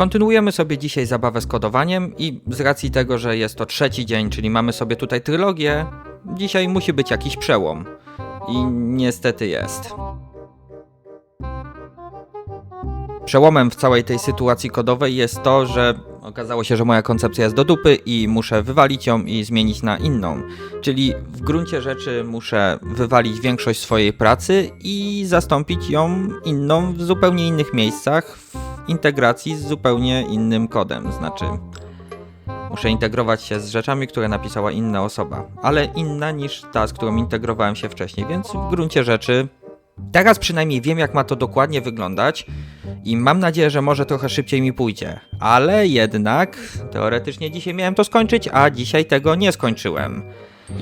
Kontynuujemy sobie dzisiaj zabawę z kodowaniem i z racji tego, że jest to trzeci dzień, czyli mamy sobie tutaj trylogię, dzisiaj musi być jakiś przełom. I niestety jest. Przełomem w całej tej sytuacji kodowej jest to, że okazało się, że moja koncepcja jest do dupy i muszę wywalić ją i zmienić na inną. Czyli w gruncie rzeczy muszę wywalić większość swojej pracy i zastąpić ją inną w zupełnie innych miejscach, integracji z zupełnie innym kodem. Znaczy, muszę integrować się z rzeczami, które napisała inna osoba, ale inna niż ta, z którą integrowałem się wcześniej, więc w gruncie rzeczy teraz przynajmniej wiem, jak ma to dokładnie wyglądać i mam nadzieję, że może trochę szybciej mi pójdzie. Ale jednak teoretycznie dzisiaj miałem to skończyć, a dzisiaj tego nie skończyłem.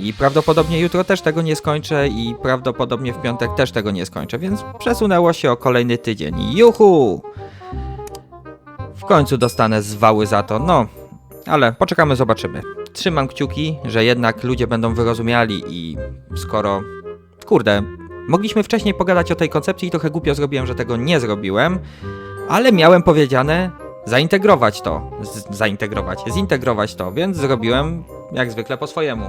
I prawdopodobnie jutro też tego nie skończę i prawdopodobnie w piątek też tego nie skończę, więc przesunęło się o kolejny tydzień. Juhu! Końcu dostanę zwały za to, no. Ale poczekamy, zobaczymy. Trzymam kciuki, że jednak ludzie będą wyrozumiali i skoro... Kurde, mogliśmy wcześniej pogadać o tej koncepcji i trochę głupio zrobiłem, że tego nie zrobiłem, ale miałem powiedziane zaintegrować to. Z zaintegrować, zintegrować to, więc zrobiłem jak zwykle po swojemu.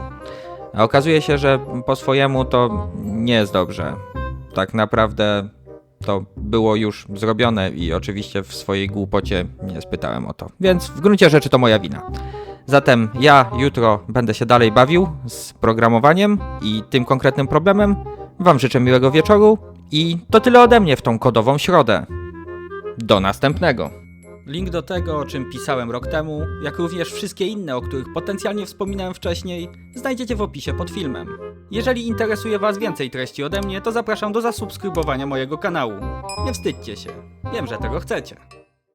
A okazuje się, że po swojemu to nie jest dobrze. Tak naprawdę to było już zrobione i oczywiście w swojej głupocie nie spytałem o to. Więc w gruncie rzeczy to moja wina. Zatem ja jutro będę się dalej bawił z programowaniem i tym konkretnym problemem. Wam życzę miłego wieczoru i to tyle ode mnie w tą kodową środę. Do następnego. Link do tego, o czym pisałem rok temu, jak również wszystkie inne, o których potencjalnie wspominałem wcześniej, znajdziecie w opisie pod filmem. Jeżeli interesuje Was więcej treści ode mnie, to zapraszam do zasubskrybowania mojego kanału. Nie wstydźcie się, wiem, że tego chcecie.